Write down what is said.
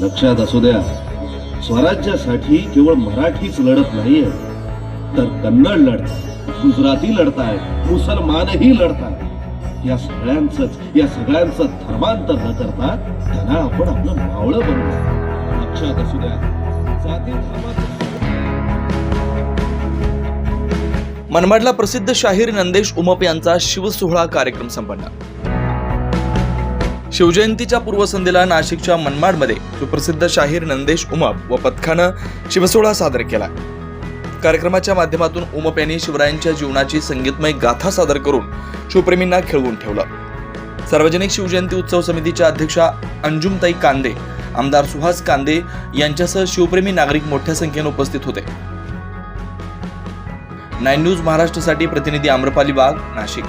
लक्षात असू द्या स्वराज्यासाठी केवळ मराठीच लढत नाहीये तर कन्नड लढताय गुजराती लढताय मुसलमानही लढताय या सगळ्यांच या सगळ्यांचं धर्मांतर न करता त्यांना आपण आपलं मावळं बनवू. लक्षात असू द्या. जाती धर्माचं मनमाडला प्रसिद्ध शाहीर नंदेश उमप यांचा शिवसोहळा कार्यक्रम संपन्न. शिवजयंतीच्या पूर्वसंध्येला नाशिकच्या मनमाडमध्ये सुप्रसिद्ध शाहीर नंदेश उमप व पथकानं शिवसोहळा सादर केला. कार्यक्रमाच्या माध्यमातून उमप यांनी शिवरायांच्या जीवनाची संगीतमय गाथा सादर करून शिवप्रेमींना खेळवून ठेवलं. सार्वजनिक शिवजयंती उत्सव समितीच्या अध्यक्षा अंजुमताई कांदे आमदार सुहास कांदे यांच्यासह शिवप्रेमी नागरिक मोठ्या संख्येने उपस्थित होते. नाईन न्यूज महाराष्ट्रासाठी प्रतिनिधी आम्रपाली वाघ नाशिक.